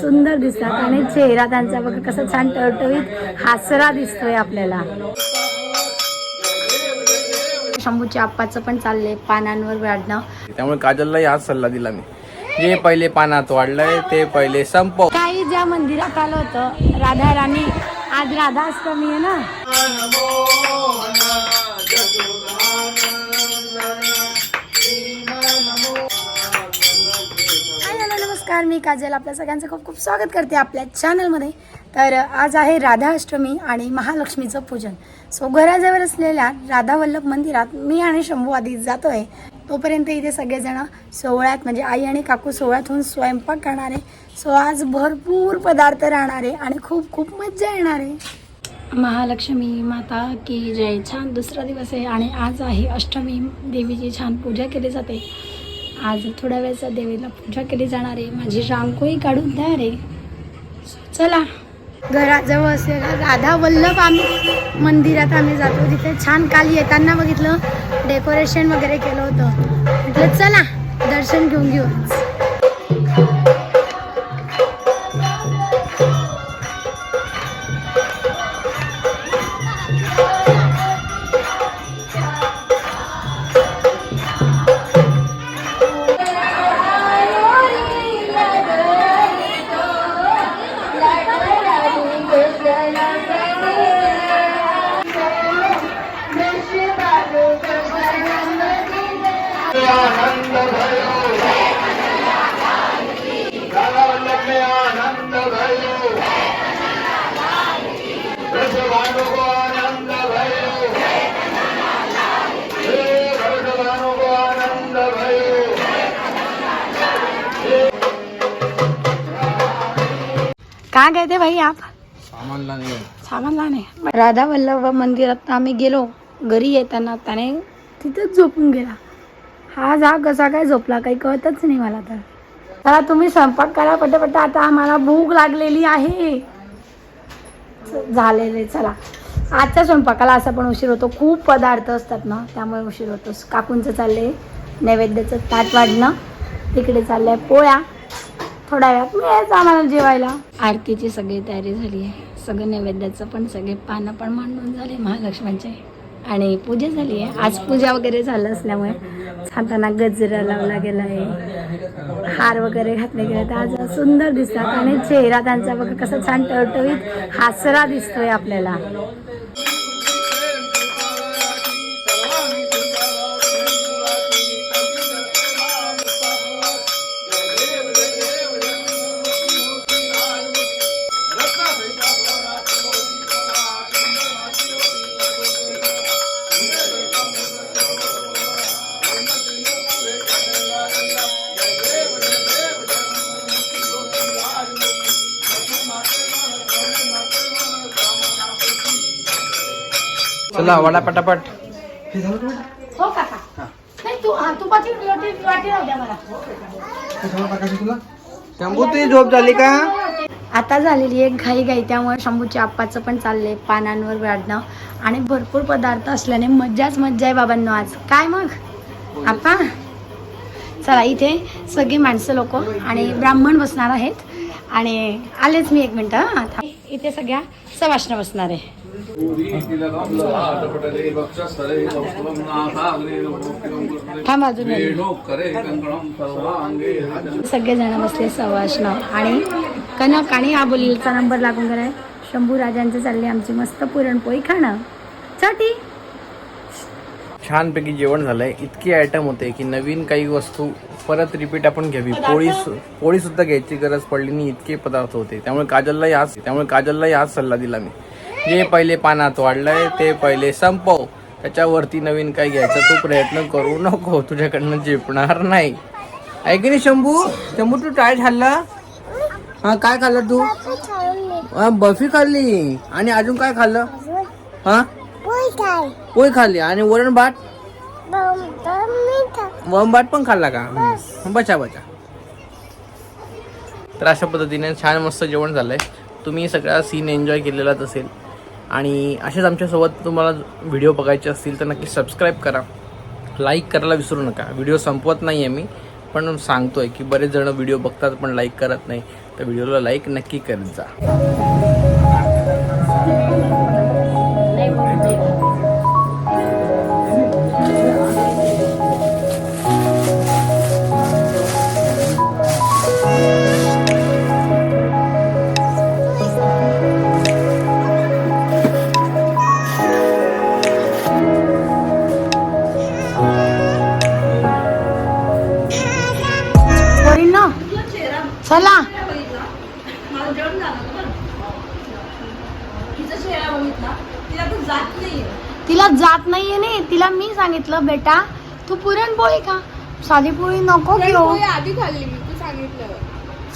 सुंदर दिसतात आणि चेहरा त्यांचा बघा कसा छान टवटवीत हासरा दिसतोय आपल्याला. शंभूच्या आप्पाचं पण चाललंय पानांवर वाढणं. त्यामुळे काजललाही हाच सल्ला दिला मी. जे पहिले पानात वाढलंय ते पहिले संपव. काही ज्या मंदिरात आलं होतं राधा राणी आज राधा अष्टमी आहे ना? नमस्कार मी काजल. आपल्या सगळ्यांचं खूप खूप स्वागत करते आपल्या चॅनलमध्ये. तर आज आहे राधा अष्टमी आणि महालक्ष्मीचं पूजन. सो घराजवळ असलेल्या राधावल्लभ मंदिरात मी आणि शंभू आधी जातो आहे तोपर्यंत इथे सगळेजण सोहळ्यात म्हणजे आई आणि काकू सोहळ्यात होऊन स्वयंपाक करणार. आहे सो आज भरपूर पदार्थ राहणार आहे आणि खूप खूप मज्जा येणार. आहे महालक्ष्मी माता की जय. छान दुसरा दिवस आहे आणि आज आहे अष्टमी. देवीची छान पूजा केली जाते. आज थोड्या वेळेचा देवीला पूजा केली जाणार आहे. माझी रांगोळी काढून द्या रे चला. घराजवळ असलेल्या राधा वल्लभ आम्ही मंदिरात आम्ही जातो. तिथे छान काल येताना बघितलं. डेकोरेशन वगैरे केलं होतं. म्हटलं चला दर्शन घेऊन घेऊ कहाँ गए थे भाई आप? सामानला नाही सामानला नाही. राधा वल्लभ मंदिरात आम्ही गेलो. घरी येताना त्याने तिथेच झोपून गेला. हा जा कसा काय झोपला काही कळतच नाही मला तर. चला तुम्ही स्वयंपाक करा पटापट. आता आम्हाला भूक लागलेली आहे. झालेले चला. आजच्या स्वयंपाकाला असा पण उशीर होतो. खूप पदार्थ असतात ना त्यामुळे उशीर होतो. काकूंचं चाललंय नैवेद्याचं ताट वाढणं. तिकडे चाललंय पोळ्या. थोड्या वेळात मिळायचं आम्हाला जेवायला. आरतीची सगळी तयारी झाली आहे. सगळं नैवेद्याचं पण सगळे पानं पण मांडून झाले महालक्ष्मीचे. आणि पूजा झाली आहे. आज पूजा वगैरे झालं असल्यामुळे हाताना गजरा लावला गेला आहे. हार वगैरे घातले गेले तर आज सुंदर दिसतात. आणि चेहरा त्यांचा बघा कसा छान टवटवीत हासरा दिसतोय आपल्याला. चला वडा पटापट. हो काका. नाही तू हा तुपाची वाटी वाटी राहू द्या मला. शंभू तुझी झोप झाली का? आता झालेली आहे घाई घाई त्यामुळे शंभूच्या आप्पाचं पण चाललंय पानांवर वाढणं आणि भरपूर पदार्थ असल्याने मज्जाच मज्जा आहे बाबांनो आज. काय मग? आप्पा? चला इथे सगळी माणसं लोक आणि ब्राह्मण बसणार आहेत. आणि आलेच मी एक मिनटं हं. आता इथे सगळ्या सवाष्ण बसणार आहे. सगळेजण बसले सवाष्ण आणि कनक आणि आबोलीचा नंबर लागून गेलाय. शंभू राजांचे चालले आमची मस्त पुरणपोळी खाणं. साठी छानपैकी जेवण झालंय. इतके आयटम होते की नवीन काही वस्तू परत रिपीट आपण घ्यावी. पोळी सु- पोळी सुद्धा घ्यायची गरज पडली नाही इतके पदार्थ होते. त्यामुळे काजललाही हाच त्यामुळे काजललाही हाच सल्ला दिला मी. जे पहिले पानात वाढलंय ते पहिले संपव. त्याच्यावरती नवीन काही घ्यायचा तू प्रयत्न करू नको तुझ्याकडनं झेपणार नाही. ऐक नाही शंभू शंभू तू काय खाल्ला? हा काय खाल्लं तू? हा, बर्फी खाल्ली. आणि अजून काय खाल्लं? हा? पोय खाल्ली. आणि वरण भात? वरण भात पण खाल्ला का? बचा बचा. तर अशा पद्धतीने छान मस्त जेवण झालंय. तुम्ही सगळा सीन एन्जॉय केलेलाच असेल. आणि असेच आमच्यासोबत तुम्हाला व्हिडिओ बघायचे असतील तर नक्की सबस्क्राईब करा. लाईक करायला विसरू नका. व्हिडिओ संपवत नाही आहे मी पण सांगतोय की बरेच जण व्हिडिओ बघतात पण लाईक करत नाही. तर व्हिडिओला लाईक नक्की करत जा. पोरींनो चला. तिला जात नाहीये नाही तिला मी सांगितलं बेटा तू पुरणपोळी खा. साधी पोळी नको घेऊ. आधी खाल्ली मी तू सांगितलं.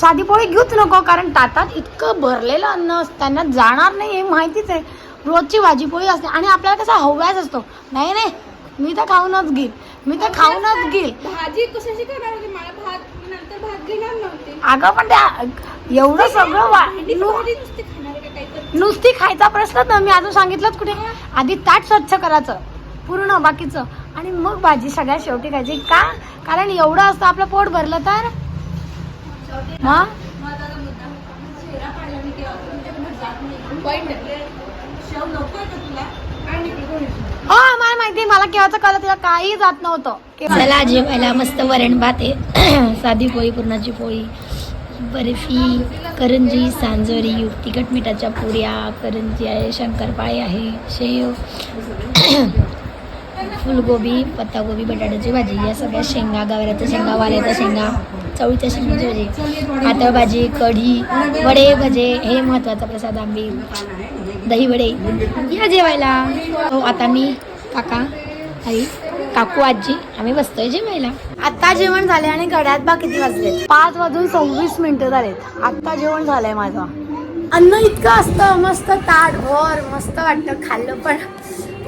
साधी पोळी घेऊच नको कारण ताटात इतकं भरलेलं अन्न असतं. त्यांना जाणार नाही हे माहितीच आहे. रोजची भाजी पोळी असते. आणि आपल्याला कसा हव्यास असतो. नाही नाही. मी तर खाऊनच घेईल. मी तर खाऊनच घेईल. भाजी कशाची करणार मला भात अगं पण त्या एवढं सगळं नु- नुसती खायचा प्रश्न तर मी अजून सांगितलंच कुठे? आधी ताट स्वच्छ करायचं पूर्ण बाकीचं. आणि मग भाजी सगळ्यात शेवटी खायची. का? कारण एवढं असतं आपलं पोट भरलं तर? मग? हो माहिती मला केव्हाचं कळलं तिला काही जात नव्हतं. चला जेवायला मस्त वरण भात आहे. साधी पोळी पुरणाची पोळी. बर्फी करंजी सांजोरी तिखट मिठाच्या पुऱ्या करंजी आहे शंकरपाळी आहे शेव. फुलगोबी पत्तागोबी बटाट्याची भाजी या सगळ्या शेंगा गावऱ्याच्या शेंगा वाल्याच्या शेंगा चवळीच्या शेंगाची भाजी पातळ भाजी कढी वडे भजे हे महत्त्वाचा प्रसाद आंबी दही वडे या जेवायला. हो आता मी काका आई काकू आजी आम्ही बसतोय जेवायला. आता जेवण झाले आणि घड्यात बा किती वाजले पाच वाजून सव्वीस मिनिटं झालेत. आता जेवण झालंय माझं. अन्न इतकं असतं मस्त ताटभर मस्त वाटतं खाल्लं पण.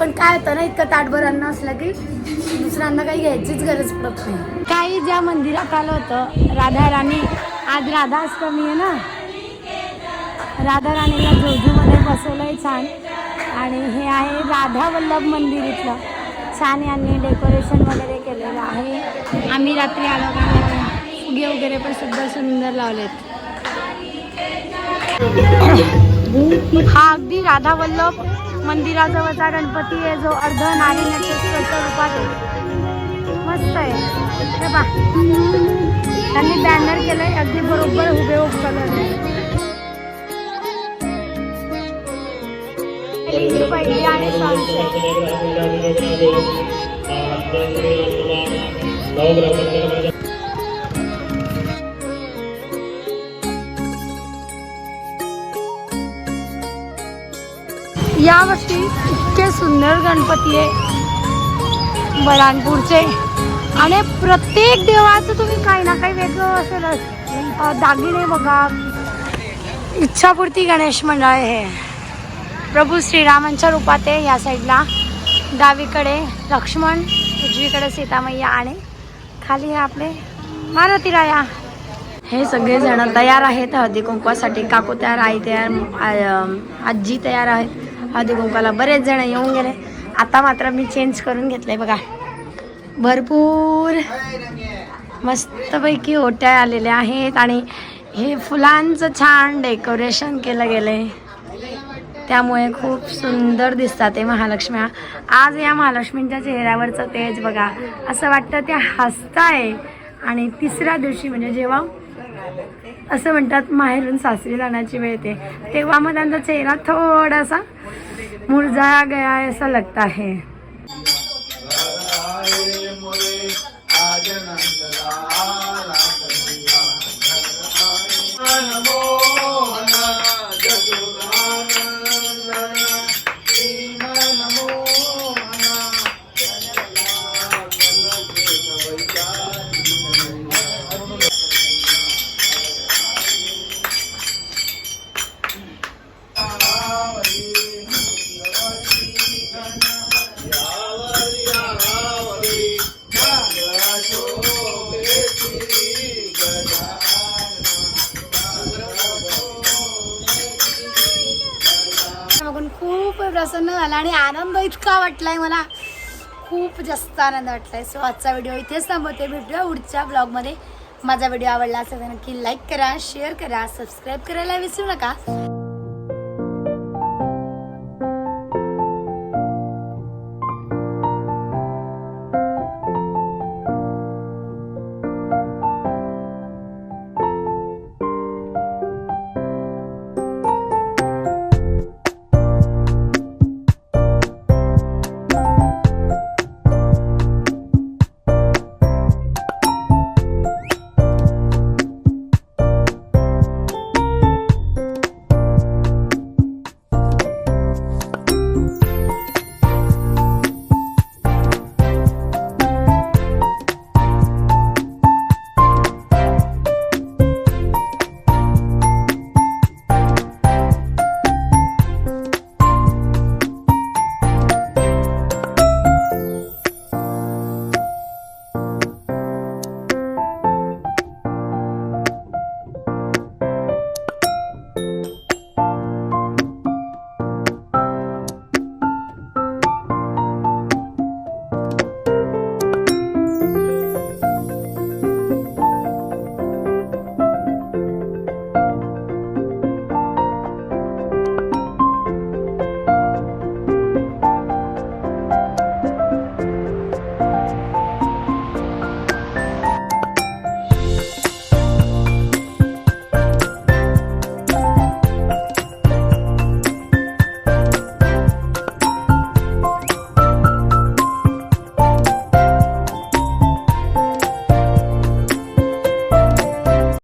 पण काय होतं ना इतकं ताटभर अन्न असलं की दुसरं अन्न काही घ्यायचीच गरज पडत नाही. काही ज्या मंदिरात आलं होतं राधा राणी आज राधा अष्टमी आहे ना? राधा राणीला बसवलं आहे छान. आणि हे आहे राधा वल्लभ मंदिर इथलं. छान यांनी डेकोरेशन वगैरे केलेलं आहे. आम्ही रात्री आलो फुगे वगैरे पण सुद्धा सुंदर लावलेत. हा अगदी राधा वल्लभ मंदिराजवळचा गणपती आहे जो अर्ध नारी नक्षत्राच्या रूपात आहे. मस्त आहे. हे पहा. त्यांनी बॅनर केलं आहे अगदी बरोबर हुबेहूब कलर आहे. या आणि यावर्षी इतके सुंदर गणपती आहे. बरानपूरचे आणि प्रत्येक देवाचं तुम्ही काही ना काही वेगळं असेलच. दागिने बघा. इच्छापूर्ती गणेश मंडळ आहे. हे प्रभू श्रीरामांच्या रूपात आहे. या साईडला डावीकडे लक्ष्मण उजवीकडे सीतामय्या आणि खाली हे आपले मारुती राया. हे सगळेजण तयार आहेत. हळदी कुंकवासाठी काकू तयार आई तयार आजी तयार आहे हळदी कुंकवाला बरेच जण येऊन गेले. आता मात्र मी चेंज करून घेतलंय बघा. भरपूर मस्तपैकी ओट्या आलेल्या आहेत आणि हे फुलांचं छान डेकोरेशन केलं गेलं आहे त्यामुळे खूप सुंदर दिसतात ते महालक्ष्म्या. आज या महालक्ष्मींच्या चेहऱ्यावरचं तेज बघा. असं वाटतं त्या हसताय आणि तिसऱ्या दिवशी म्हणजे जेव्हा असं म्हणतात माहेरून सासरी जाण्याची वेळ येते तेव्हा मग त्यांचा चेहरा थोडासा मुरझाया गया असं लगता आहे. झाला आणि आनंद इतका वाटलाय मला. खूप जास्त आनंद वाटलाय. सो आजचा व्हिडिओ इथेच थांबवते. भेटूया पुढच्या ब्लॉगमध्ये माझा व्हिडिओ आवडला असेल तर नक्की लाईक करा शेअर करा सबस्क्राईब करायला विसरू नका.